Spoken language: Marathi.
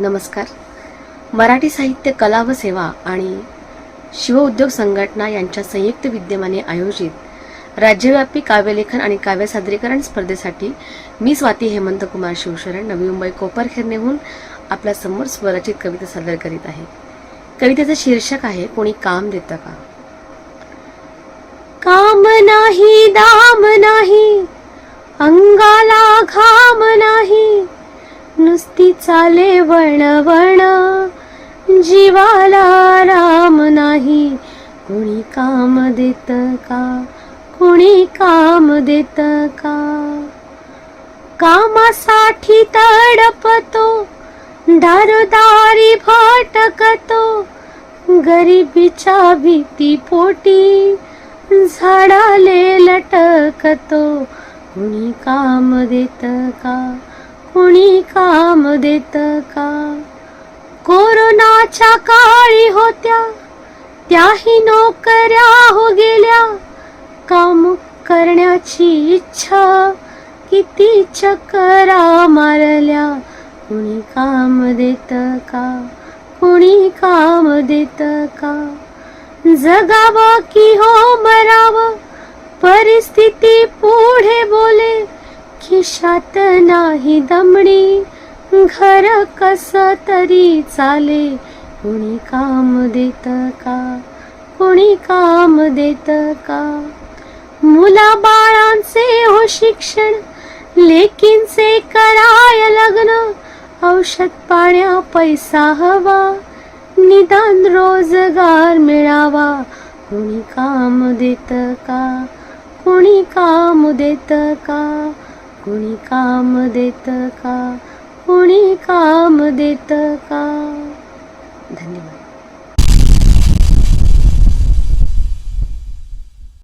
नमस्कार. मराठी साहित्य कला व सेवा आणि शिवउद्योग संघटना यांच्या संयुक्त विद्यमाने आयोजित राज्यव्यापी काव्यलेखन आणि काव्य सादरीकरण स्पर्धेसाठी मी स्वाती हेमंत कुमार शिवशरण नवी मुंबई कोपरखेरणेहून आपल्यासमोर स्वरचित कविता सादर करीत आहे. कवितेचं शीर्षक आहे कोणी काम देतं का? काम नाही दाम नाही अंगाला झाले चाले जीवाला राम नाही. कोणी काम देत का? कोणी काम देत का? कामासाठी तडपतो दारोदारी भाटकतो गरिबीच्या भीती पोटी झाडाले लटकतो. कुणी काम देत का? कुणी काम देत का? कोरोनाच्या काळी होत्या त्याही नोकऱ्या हो गेल्या. काम करण्याची इच्छा किती चकरा मारल्या. कुणी काम देत का? कुणी काम देत का? जगावं की हो आयुष्यात नाही दमडी घर कस तरी चाले. कुणी काम देत का? कुणी काम देत का? मुला बाळांचे हो शिक्षण लेकींचे कराय लग्न. औषध पाण्या पैसा हवा. निदान रोजगार मिळावा. कुणी काम देत का? कुणी काम देत का? कुणी काम देत का? कुणी काम देत का? धन्यवाद.